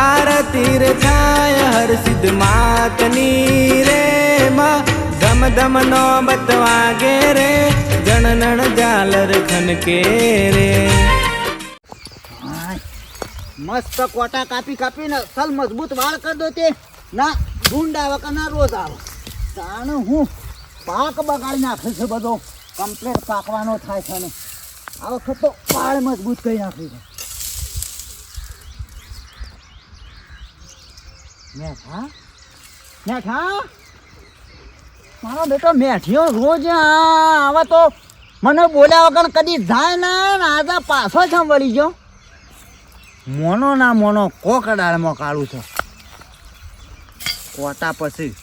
આરતી રે થાય હર સિદ્ધ માતની રે માં ધમ ધમ નો બતવાગે રે જાલર ઝાલર ખનકે રે. મસ્ત કોટા કાપી કાપીને સલ મજબૂત વાળ કર દો તે ના ગુંડા ના રોજ આવે તાણ હું પાક બગાડી નાખે છે બધો કમ્પ્લેટ પાકવાનો થાય છે ને આ વખત તો વાળ મજબૂત કરી નાખ્યું છે મેઠા? મેઠા? મારો બેટો મેઠિયો રોજ આવા તો મને બોલ્યા વગર કદી જાય ના આજે પાછો વળી ગયો. મોનો ના મોનો કોકડાળમાં કાળું છે. કોતા પછી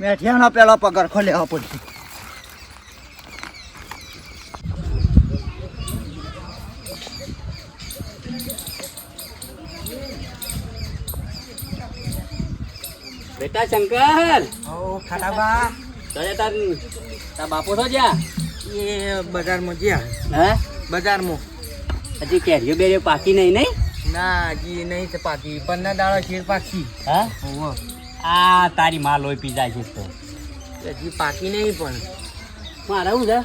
મેઠિયાનો પેલો પગાર ખોલ્યો પડશે. બેટા શંકર. ઓ ખાડાબા તને તાર તાર બાપો તો જ્યાં? એ બજારમાં જ્યાં. હે? બજારમાં. હજી કેરીઓ બેરીઓ પાકી નહીં નહીં? ના હજી નહીં તે પાકી. પંદર દાડો શેર પાકી હા? આ તારી માં લોહી પી જાય છે તો. હજી પાકી નહીં પણ. મારે શું છે?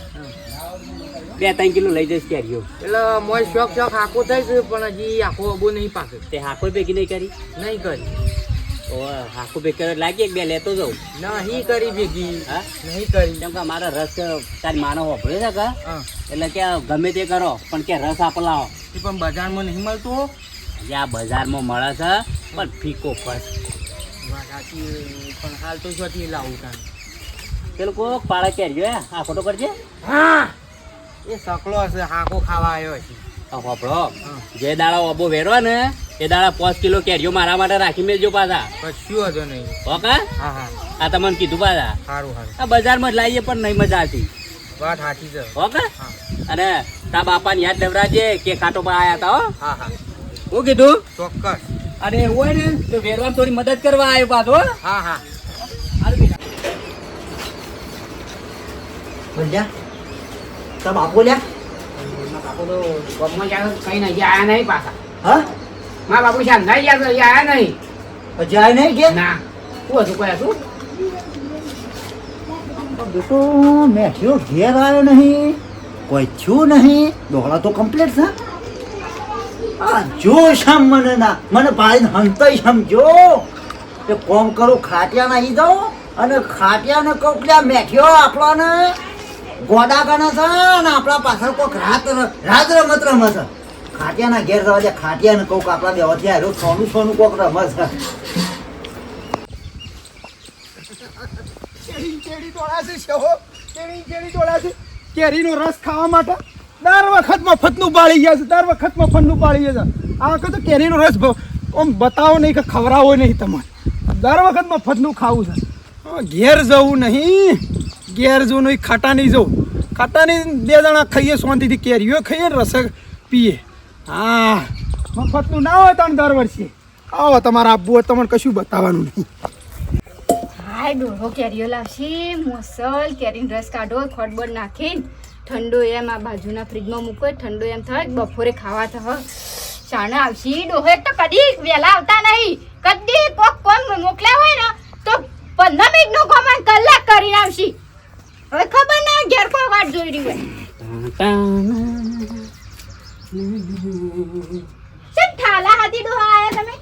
બે ત્રણ કિલો લઈ જઈશ કેરીઓ. એટલે મોય શોખ શોખ આખો થઈ છે પણ હજી આખો અબો નહીં પાકે. તે હાકો ભેગી નહીં કરી? નહીં કરી. હાકો ભેગ લાગી એક બે લેતો જાઉં. નહીં કરી ભેગી. હા? નહીં કરી. કેમ કે મારા રસ તારી માનો વાપરે છે કે? એટલે કે ગમે તે કરો પણ કે રસ આપ લાવો પણ બજારમાં નહીં મળતું જે આ બજારમાં મળે છે પણ ફીકો ફસ. પણ હાલ તો શોથી લાવું તાન? પેલું કોક પાડા કેરીઓ હે? આ ખોટો કરજે. હા. એ સકલો હશે હાકો ખાવા આવ્યો છે જે દાડા ઓબો વેરવા ને એ દાડા પાંચ કિલો કેરીઓ મારા માટે રાખી મેલજો પાછા. કશું હતો નહીં. હોકા હા હા. આ તમને કીધું પાછા. સારું સારું આ બજારમાં જ લાવીએ પણ નહીં મજા આવતી. વાત સાચી છે. હોકા હા. અને તા બાપાને યાદ દેવરાજે કે કાંટો પર આયા તા હો? હા હા. હું કીધું? ચોક્કસ. અને એવું હોય ને તો વેરવામાં થોડી મદદ કરવા આવ્યો પાછો હા. હા. બોલ્યા તા બાપો લ્યા બાપો તો ગામમાં જાય કઈ નહીં આયા નહીં પાછા. હા? મારા બાપુ શાંતાઈ ગયા તો આયા નહીં? હજી આય નહીં કે? ના. શું હતું કોઈ હતું? બેટો મેઠિયો ઘેર આવ્યો નહીં. કોઈ થયું નહીં. ડોળા તો કમ્પ્લીટ છે. આ જો શમ મને ના મને ભાઈને હંતાઈ સમજો. કે કોમ કરું ખાટિયા નાહી જાઉં અને ખાટિયાને કહું કે આ મેઠિયો આપણને ગોડા ગણે છે ને આપણા પાછળ કોઈક રાત રાત રમત રમે છે. ખાટિયાના ઘેર જવા છે ખાટિયાને કહું કે આપણા દેવાથી આવ્યો સોનું સોનું કોક રમત છે. કેરીનો રસ ખાવા માટે દર વખત મફતનું પાળી ગયા છે, દર વખત મફતનું પાળી ગયા છે. આ વખત તો કેરીનો રસ બ- આમ બતાવો નહીં કે ખવડાવો નહીં તમારે. દર વખત મફતનું ખાવું છે. ઘેર જવું નહીં. ઘેર જવું નહીં ખાટા નહીં જવું. ખાટા નહીં બે જણા ખાઈએ, શાંતિથી કેરીઓ ખાઈએ, રસ પીએ. હા. મફતનું ના હોય તને દર વર્ષે. આવો તમારે આબુ હોય તમને કશું બતાવવાનું નહીં. હાય ડોહો કેરીઓ લાવશે મોસલ કેરીનો રસ કાઢો ખોટબોટ નાખીને ઠંડો એમ આ બાજુના ફ્રીજમાં મૂકો ઠંડો એમ થાય બપોરે ખાવા થહ. ચાણે આવશે. ડોહો એક તો કદી વહેલા આવતા નહીં. કદી કોક કોમ મોકલ્યા હોય ને તો પંદર મિનિટનું કામ આ કલાક કરીને આવશે. હવે ખબર ના ઘેર કોઈ વાટ જોઈ રહી હોય. ચમ ઠાલા હાથી ડોહા આયા તમે?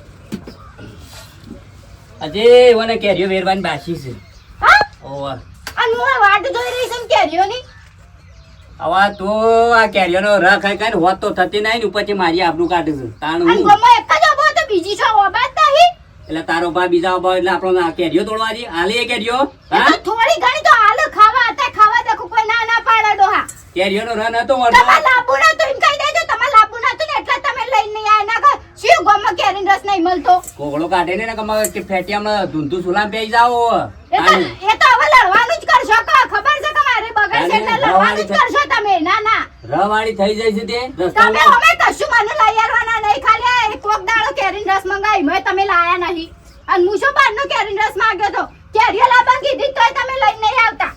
હજી મને કેરીઓ વેરવાની બાકી છે. હા? ઓવા. અને હું વાટ જોઈ રહી છું કેરીઓની? હવે તો આ કેરીઓનો રખ ખાઈ ખાઈને હોત તો થતી નહીં ને ઉપરથી મારી આબરૂ કાઢે છે. તાણ હું. ગમે એક જ ઊભો તો બીજી છો ઓબાત નહીં. એટલે તારો ભા બીજા ભાવ એટલે આપણો આ કેરીઓ તોડવા દી. આલી એ કેરીઓ? હા? થોડી ઘણી તો હાલ ખાવા હતા ખાવા દેખો કોઈ ના ના પાડે ડોહા. કેરીઓનો રન હતો. ના તો એમ દેજો તમાર લાંબુ ના તો ને એટલે તમે લઈને નહીં આયા ના કર શિવ ગોમાં કેરીન રસ નહીં મળતો? કોગળો કાઢે ને કે કે ફેટી હમણાં ધૂંધું સુલામ પેઈ જાઓ. એ તો એ તો હવે લડવાનું જ કરશો કા? ખબર છે તમારે? બગડ છે એટલે લડવાનું જ કરશો તમે. ના ના. રવાળી થઈ જાય છે તે? તમે અમે કશું મને લઈ આવવાના નહીં. ખાલી એક કોક દાડો કેરીન રસ મંગાઈ મેં તમે લાયા નહીં. અને મુશો બારનો કેરીન રસ માંગ્યો તો? કેરીયા લાવવાનું કીધી તોય તમે લઈને નહીં આવતા.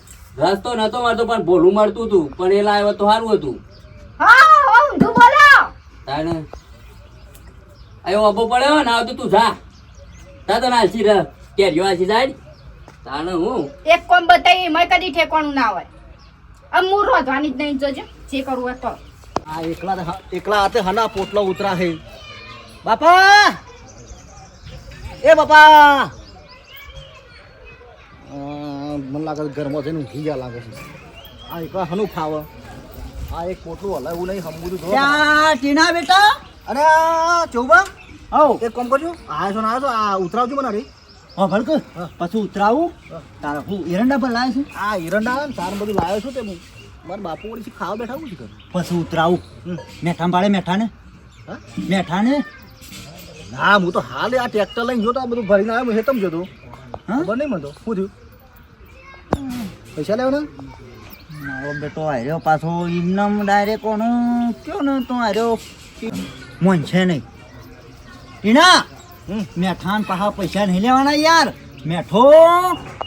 તો નતો મળતો પણ ભોલું મળતું હતું. પણ એ લાવ્યો તો સારું હતું. હા હો બોલો. તાણે આયો અબો પડ્યો ને આવતું તું જા. તા તો નાસી રહ રહ્યો આસી જાય તાણ હું? એક કોમ બતાવી એમાં કદી ઠેકાણું ના હોય. અમ હું રોધવાની જ નહીં જોજો જે કરવું હોય તો. આ એકલા એકલા હાથે હના પોટલો ઉતરા હે. બાપા! એ બાપા! મને લાગે ઘરમાં જઈને ઊંઘી ગયા લાગે છે. આ એકલા હનું ખાવ આ એક પોટલું હલાવું નહીં હમવું તો ટીના બેટા? અરે ચૌબા? આવ. એક કામ કરજો. આ છો ને આ છો આ ઉતરાવજો મને અરે હા ભડક પછી ઉતરાવું. તારા હું એરંડા પર લાવ્યો છું. આ ઈરંડા ને તાર બધું લાવ્યો છું તે હું. મારા બાપુ વળી ખાવા બેઠા હું કરું પછી ઉતરાવું. મેઠા પાડે મેઠાને. હા? મેઠાને. ના હું તો હાલ આ ટ્રેક્ટર લઈને જોતો આ બધું ભરીને આવ્યો હું હેતમ જોતો. હા? ખબર નહીં મને તો. શું થયું? પૈસા લેવાના? મારો બેટો આવ્યો પાછો ઇમનમ ડાયરેક્ટ કોનો? કયો ને તો આવ્યો મન છે નહીં. ટીના મેઠાન પાહા પૈસા નહીં લેવાના યાર. મેઠો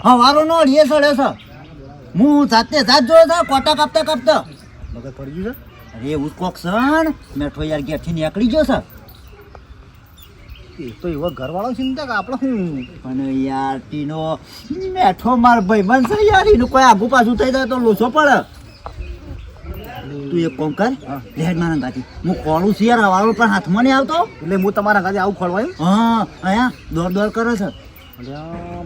હવારો નો અડીએ સડે છે. હું જાતે જાત જોયો છે કોટા કાપતા કાપતા. મગજ પડી ગયું અરે એવું કોક સણ મેઠો યાર ઘેરથી નીકળી ગયો છે. છે એ તો એવો ઘરવાળો ચિંતા કે આપણે શું પણ યાર ટીનો મેઠો માર ભાઈ બનશે યાર. એનું કોઈ આગુ પાછું થઈ જાય તો લોસો પડે. તું એક કોમ કર લેડ મારા ગાતી હું ખોળું છું યાર વાળો પણ હાથમાં નહીં આવતો. એટલે હું તમારા ઘરે આવું ખોળવાયું હા અહીંયા દોડ દોડ કરે છે.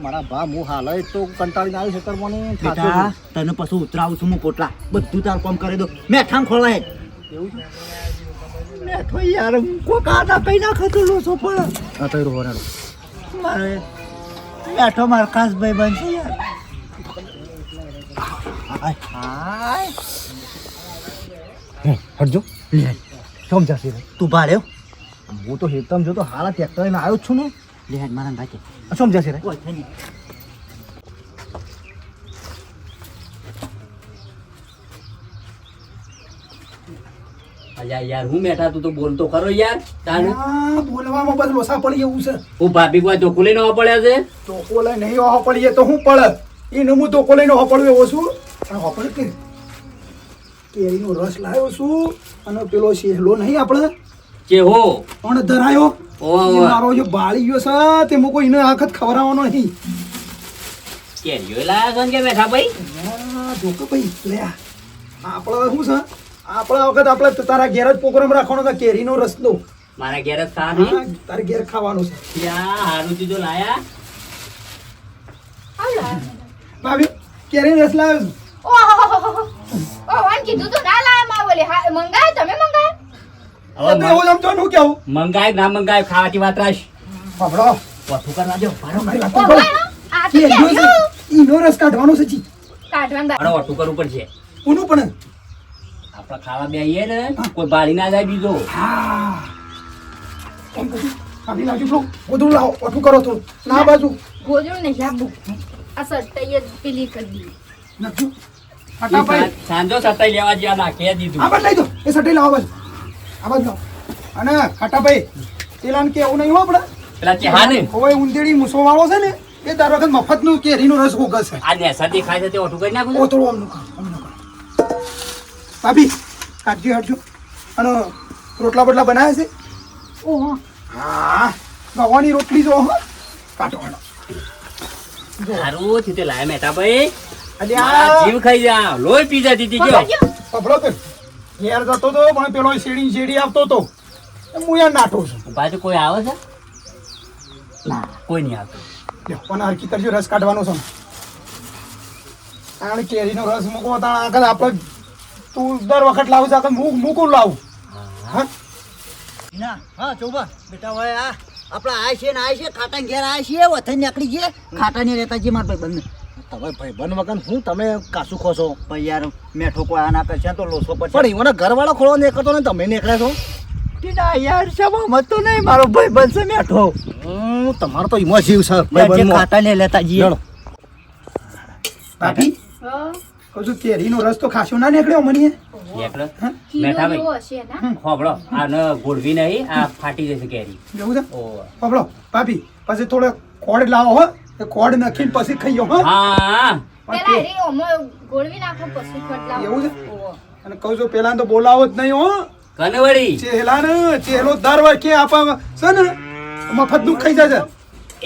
મારા ભા હું હાલ તો કંટાળીને આવ્યો છે કર્મોને બેટા તને પછી ઉતરાવું છું હું પોટલા. બધું તાર કોમ કરી દો. મેઠામ ખોળવાય જ. એવું છે? મેઠો યાર કોઈ કાના કઈ નાખે તો લોસો હા તો રોહો મારે ખાસ ભાઈ છે યાર. હાય હાય. હટજો લે. સમજાશે રે? તું ભાડ્યો હું. તો હેતમ જો તો હારા ટ્રેક્ટર લઈને આવ્યો છું ને. લે મારા ભાઈ આ સમજાશે રે? અલ્યા યાર હું બેઠા તું તો બોલતો ખરો યાર તાણ. બોલવામાં બસ લોસા પડી એવું છે. હું ભાભી કોઈ ધોકું લઈને આવવા પડ્યા છે? ટોકો લઈને નહીં પડીએ તો હું પડે એ હું ટોકો લઈને ઓહો પડું એવો છું. પડે કે? કેરીનો રસ લાવ્યો છું અને પેલો શેહલો નહીં આપણે. કે પણ ધરાયો. મારો જો બાળી ગયો છે તે મૂકો એને આખત ખવડાવવાનો નહીં. કેરીઓ લાયા છો કે બેઠા ભાઈ? આ ભાઈ લે આપણે શું છે? આપણા વખત આપણે તારા ઘેર જ પ્રોગ્રામ રાખવાનો છે કેરીનો રસનો મારા ઘેર જ તારે ઘેર ખાવાનો છે. ત્યાં હારું ચીજો લાયા. ભાભી કેરીનો રસ લાવ્યો છું ઓહો ઓહો આમ કીધું તું ના લાયા માં બોલે હા મંગાય તમે મંગાય હવે એવું સમજો ને કેવું? મંગાય ના મંગાય ખાવાથી વાત રાખ. પકડો ઓછું કરવા દો મારો મારી વાત સાંભળો. આ તો ઈનો રસ કાઢવાનો છે જી. કાઢવાનું મારે ઓછું કરવું પડશે. ઊનું પણ. આપણે ખાવા બેહીએ ને કોઈ બાળી ના જાય બીજો. હા. લાવજો પેલું ગોદડું લાવો. ઓઠું કરો તો ના બાજુ. ગોજરું નહીં લાંબુ. આ સટ્ટાઈ જ પેલી કરી દીધી આટા સાંજો સતાઈ લેવા જ્યાં નાખી દીધું. આ લઈ દો. એ સટી લાવો બાજુ. આ બાજુ. અને ખાટાભાઈ ભાઈ પેલાને કે એવું નહીં હો આપણે. પેલા ચેહા ને હવે ઉંદેડી મૂસો વાળો છે ને એ દર વખત મફતનું કેરીનો રસ ઉગશે આ નેસા દેખાય છે તે ઓઠું કરી નાખું ઓ થોડું આમનું કરો આમનું કરો ભાભી કાઢજો હટજો અને રોટલા બોટલા બનાવ્યા છે? ઓહો. હા ગવાની રોટલી જો હો. કાઢો સારું છે તે લાય મેટા ભાઈ. અરે આ જીવ ખાઈ જા. લોહી પી જતી હતી જો. પકડો કે ઘેર જતો તો પણ પેલો શેડી શેડી આવતો તો. એ હું યાર નાઠો છું. પાછું કોઈ આવે છે? ના. કોઈ નહીં આવતું. પણ હરકી કરજો રસ કાઢવાનો છે. કારણ કેરીનો રસ મૂકો તાણ આગળ આપણે તું દર વખત લાવું છે આગળ મૂક મૂકું લાવું. હા. ના હા ચોબા બેટા ભાઈ આ આપણા આ છે ને આ છે ખાટા ઘેર આ છે વથન નીકળી ગયા. ખાટા ને રહેતા છે મારા ભાઈ બંને. તમે ભાઈબંધ વગર હું તમે કાસું ખો છો ભાઈ યાર મેઠો કોઈ આના ના કરશે તો લોસો પણ પડશે એવાનો ઘરવાળો ખોળો નીકળતો ને તમે નીકળે છો? ટીના યાર શેમાં તો નહીં? મારો ભાઈ બનશે મેઠો. હું તમારો તો ઈમો જીવ છે ભાઈબંધ ભાઈબંધમાં. ને લેતા જઈએ. ભાભી? હા. કહું છું કેરીનો રસ તો ખાસો ના નીકળ્યો મને? મેઠા ભાઈ. ખોબળો. ન ગોળવી નહીં આ ફાટી જશે કેરી. જેવું છે? ઓ પકડો ભાભી પછી થોડો કોડ લાવો હો. એ ખોડ નાખીને પછી ખાઈયો હો? હા. પેલા એ ઓમો ગોળવી નાખો પછી ખોટલા એવું છે? અને કહું છું પેલા તો બોલાવો જ નહીં હો. કનવડી ચેલા ને ચેલો દર વખતે આપા છે ને? મફત દુઃખ ખાઈ જાય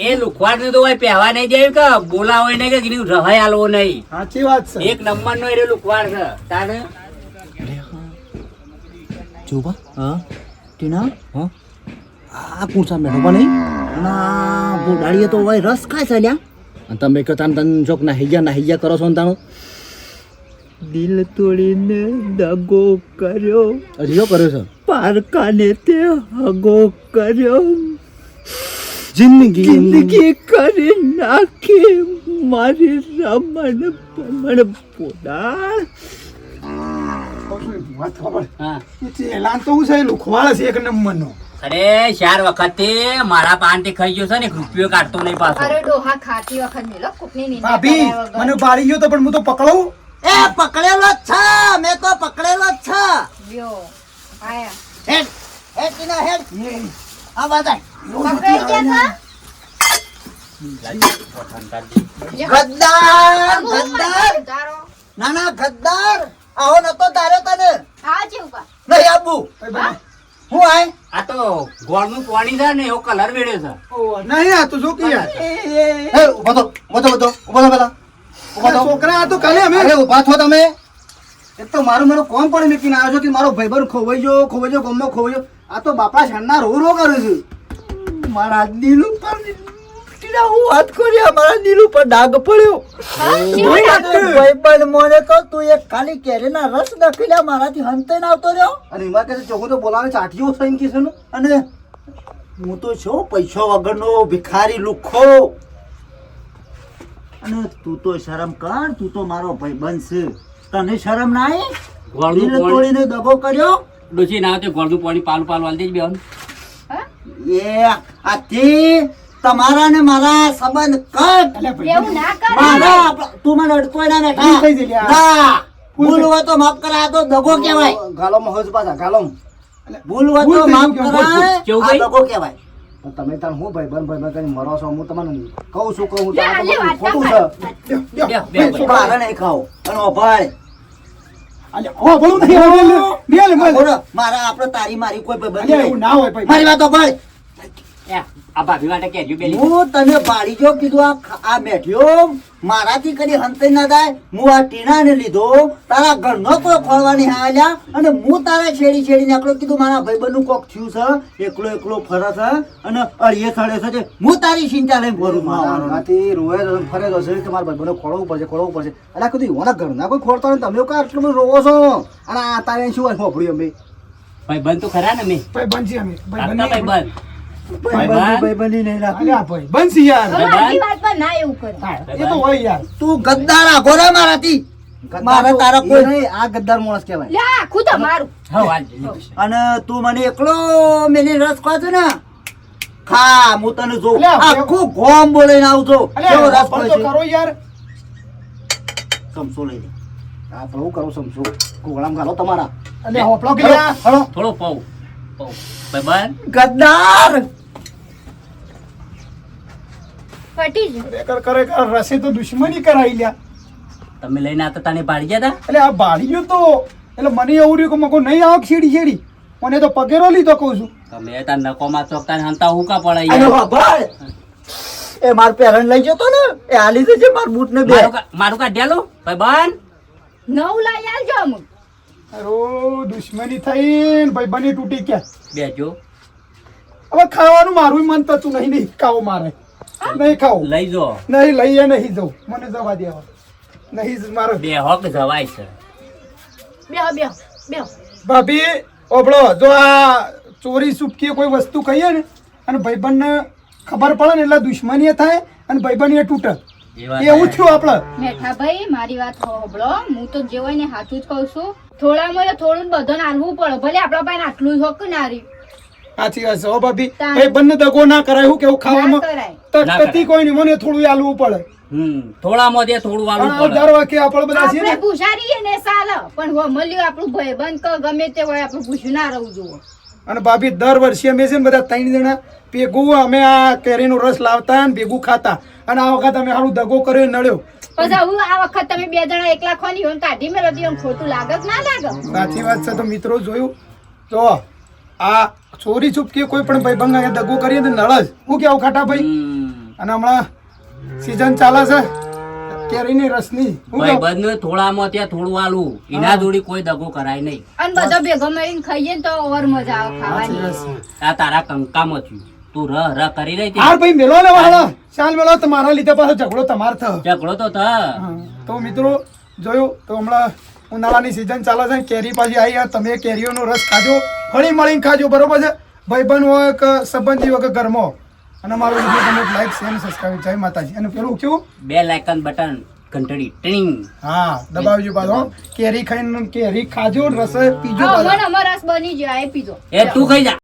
એ લુખવાડ ને તો ભાઈ પહેવા નહીં જાય કે બોલાવો નહીં કે કીધું રહાય આલવો નહીં. સાચી વાત છે. એક નંબર નો એ લુખવાડ છે. તાને જોબા હા? ટીના? હા? આ પૂછા મેં ખબર નહીં? ના બોડાડીએ તો ભાઈ રસ ખાય છે લ્યા. અને તમે કહો તાન તન જોક નાહી ગયા નાહી ગયા કરો છો ને તાણું? દિલ તોડીને દગો કર્યો. અજીઓ શું કર્યો છે? પારકાને તે હગો કર્યો. જિંદગી. જિંદગી કરી નાખી. મારી રમણ પમણ પોદાળ. વાત ખબર હા. એ તો હું છે લુખવાળ છે એક નંબરનો. અરે ચાર વખતથી મારા પાનથી ખાઈ ગયો છે ને રૂપિયો કાઢતો નહીં પાછો. અરે ડોહા ખાતી વખત મેલો કુકની નિંદા ભાભી મને બારી ગયો તો પણ હું તો પકડું? એ પકડેલો જ છે મેં તો પકડેલો જ છે. લ્યો, આયા. હેડ હેડ કિના હેડ. આ વાત પકડી ગયા કા ગદ્દાર ગદ્દાર. ના ના ગદ્દાર. આવો નતો તારે તને. આ જેવું કા? નહીં આબુ હું આય? આ તો ગોળ પાણી છે ને એવો કલર વેડ્યો છે. નહીં આ તો જો કે યાર. એ ઊભો તો ઊભો તો ઊભો ઊભો પેલા. ઊભો તો છોકરા આ તો કાલે અમે અરે ઊભા તમે. એક તો મારું મારું કોમ પણ મૂકીને આવ્યો છો કે મારો ભાઈબંધ ખોવાઈ ગયો ખોવાઈ ગયો ગમો ખોવાઈ ગયો. આ તો બાપા છાણના રો રો કરે છે. મારા દિલ ઉપર ટીના હું વાત કરી અમારા દિલ ઉપર ડાઘ પડ્યો. ભાઈબંધ મને તો તું એક ખાલી કેરીના રસ નાખી મારાથી હંતે ના આવતો રહ્યો. અને એમાં કહે હું તો બોલાવે ચાટીઓ થઈને કીધું અને હું તો છો પૈસા વગરનો ભિખારી લુખો. અને તું તો શરમ કર તું તો મારો ભાઈબંધ છે. તને શરમ ના આવી ગોળનું તોડીને દગો કર્યો? ડોસી ના આવે ગોળનું પાણી પાલું પાલું હાલ દેજ બેન હા? એ આથી તમારા ને મારા સંબંધ કટ એવું ના કરાય. મારા તું મને અડકોય ના ભૂલ થઈ લ્યા. ભૂલ હોય તો માફ કરાય. તો દગો કહેવાય. ગાલોમાં હોજ પાછા ગાલોમ. ભૂલ હોય તો માફ કરાય. આ દગો કહેવાય. તમે તાર હું ભાઈ બન ભાઈ કરીને મરો છો? હું તમને કહું છું કહું છું ખોટું છે. મારે નહીં ખાવ અને ભાઈ. મારા આપણે તારી મારી કોઈ ભાઈ અલ્યા, ના હોય ભાઈ. મારી વાત એ, આ ભાભી માટે કેજો બેલી. હું તને બાળી જો કીધું આ આ બેઠ્યો મારાથી કદી હંતે ના થાય. હું આ ટીનાને લીધો તારા ઘરનો કોઈ ખોળવાની હાલ્યા અને હું તારા છેડી છેડી નાખલો કીધું મારા ભાઈબંધનું કોક થયું છે. એકલો એકલો ફરે છે. અને અળીએ થળે છે. હું તારી ચિંતા લઈને ફરું મારાથી રોવે ફરે છે. કે મારા ભાઈ ખોળવું પડશે ખોળવું પડશે. એટલે કીધું એવાના ઘરના કોઈ ખોળતા ને તમે કા આટલું બધું રોવો છો? અને આ તારે શું હોય? અમે. તો ખરા ને મેં ભાઈ બંધ અમે. ભાઈ બંધ ભાઈ બંધ ભાઈબંધી. ભાઈબંધી નહીં રાખી. અલ્યા ભાઈ બંધ છે યાર. હવે આજી વાતમાં ના એવું કરે. હા, એ તો હોય યાર. તું ગદ્દાર આગો રે મારાથી. ગદ્દાર મારે તો તારા એ કોઈ નહીં, આ ગદ્દાર માણસ કહેવાય. લે આ આખું તમારું હા. હાલ અને તું મને એકલો મેલી રસ ખવા છો ને? ખા હું તને જોઉં. આખું ગોમ બોલાઈને આવજો કેવો રસ તો કરો યાર. ચમચો લઈ લે. આ પ્રભુ કરો સમસો. ગોળામ ઘાલો તમારા. અને કે થોડો પૌ પૌ ભાઈ બંધ ગદ્દાર! પટી જ. ખરેખર ખરેખર રસે તો દુશ્મની કરાવી લ્યા. તમે લઈને આવતા તાને ગયા હતા એટલે આ તો. એટલે મને એવું રહ્યું કે મકો નહીં આવક છેડી શેડી. મને તો પગેરો લીધો કહું છું. તમે તાર નકોમાં ચોકતા હંતા હુકા પડાઈ ગયા. બાબા એ માર પેરણ લઈ જતો ને. એ હાલી દેજે માર બૂટ ને બે. મારું કાઢ્યા લો ભાઈ બન નવ લઈ આવજો અમુક અરો દુશ્મની થઈ ભાઈ બની તૂટી ક્યાં બેજો. હવે ખાવાનું મારું મન થતું નહીં નહીં ખાવો મારે. નહીં ખાવું લઈ જો. નહીં લઈએ નહીં જવું મને જવા દેવા નહીં જ મારે. બે હોક જવાય છે. બે બે બે ભાભી ઓબળો જો આ ચોરી સુપકી કોઈ વસ્તુ કહીએ ને અને ભાઈબંધને ખબર પડે ને એટલે દુશ્મની થાય અને ભાઈબંધ એ તૂટે. એવું થયું આપણે. મેઠાભાઈ મારી વાત સાંભળો હું તો જે હોય ને સાચું જ કહું છું. થોડા મોય થોડું બધાને આલવું પડે. ભલે આપણા પાસે આટલું હોક ના રહ્યું. સાચી વાત છે ઓ ભાભી. એ બંને દગો ના કરાય હું કેવું ના ખાવામાં કરાય ના કરાય. તકતી કોઈ નહીં મને થોડું આલવું પડે. હમ થોડામાં દે થોડું પડે. દર આપણે બધા ને. સાલ. પણ હો મળ્યું આપણું ભાઈબંધ બંધ ગમે તે હોય આપણું પૂછ્યું ના રહું જોવો અને ભાભી દર વર્ષે અમે છે ને બધા ત્રણ જણા ભેગું અમે આ કેરીનો રસ લાવતા અને ભેગું ખાતા. અને આ વખત અમે સારું દગો કર્યો નડ્યો. પછી હું આ વખત તમે બે જણા એકલા ખોની હોય ને કાઢી મેળવતી હોય ખોટું લાગે ના લાગે. સાચી વાત છે તો મિત્રો જોયું. તો આ ચોરી ચૂપકી કોઈ પણ ભાઈ બંગા દગો કરીએ તો નળ જ. હું કેવું ખાટા ભાઈ? અને હમણાં સિઝન ચાલે છે. કેરીની રસની. ભાઈ કહું? બંધ થોડામાં ત્યાં થોડું આલું. એના જોડી કોઈ દગો કરાય નહીં. અને બધા ભેગો મળીને ખાઈએ તો ઓર મજા આવે ખાવાની. આ તારા કંકામાં થયું. તું રહ રહ કરી રહી હાર ભાઈ મેલો ને વાળા ચાલ મેલો તમારા લીધે પાછો ઝઘડો તમાર થયો. ઝઘડો તો થા તો મિત્રો જોયું તો હમણાં ઉનાળાની સિઝન ચાલે છે. કેરી પાછી આવી તમે કેરીઓનો રસ ખાજો. હળી મળીને ખાજો. બરોબર છે? ભાઈબંધ હોય કે સંબંધી હોય કે ઘરમાં. અને મારો વીડિયો તમે લાઈક શેર અને સબસ્ક્રાઈબ જય માતાજી. અને પેલું કેવું? બે લાઇકન બટન ઘંટડી ટિંગ હા દબાવજો પાછો. કેરી ખાઈને કેરી ખાજો રસ પીજો હા, પાછા. રસ બની જાય પીજો. એ તું ખાઈ જા.